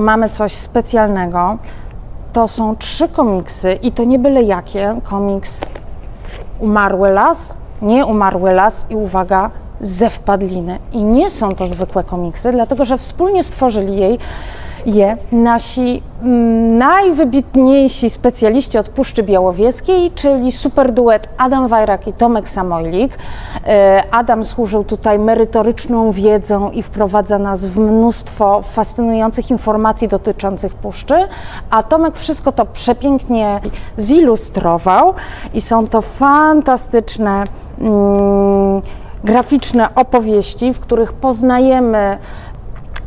Mamy coś specjalnego. To są trzy komiksy i to nie byle jakie. Komiks Umarły las, nie umarły las i uwaga, ze wpadliny. I nie są to zwykłe komiksy, dlatego że wspólnie stworzyli jej je nasi mm, najwybitniejsi specjaliści od Puszczy Białowieskiej, czyli superduet Adam Wajrak i Tomek Samojlik. E, Adam służył tutaj merytoryczną wiedzą i wprowadza nas w mnóstwo fascynujących informacji dotyczących Puszczy, a Tomek wszystko to przepięknie zilustrował i są to fantastyczne mm, graficzne opowieści, w których poznajemy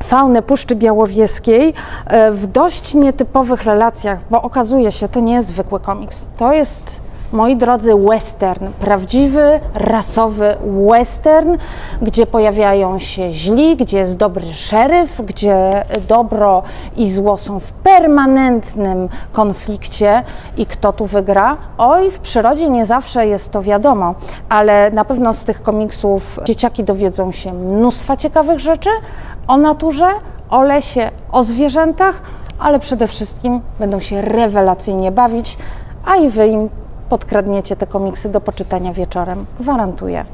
faunę Puszczy Białowieskiej e, w dość nietypowych relacjach, bo okazuje się, to nie jest zwykły komiks. To jest, moi drodzy, western, prawdziwy, rasowy western, gdzie pojawiają się źli, gdzie jest dobry szeryf, gdzie dobro i zło są w permanentnym konflikcie i kto tu wygra? Oj, w przyrodzie nie zawsze jest to wiadomo, ale na pewno z tych komiksów dzieciaki dowiedzą się mnóstwa ciekawych rzeczy o naturze, o lesie, o zwierzętach, ale przede wszystkim będą się rewelacyjnie bawić, a i wy im podkradniecie te komiksy do poczytania wieczorem. Gwarantuję.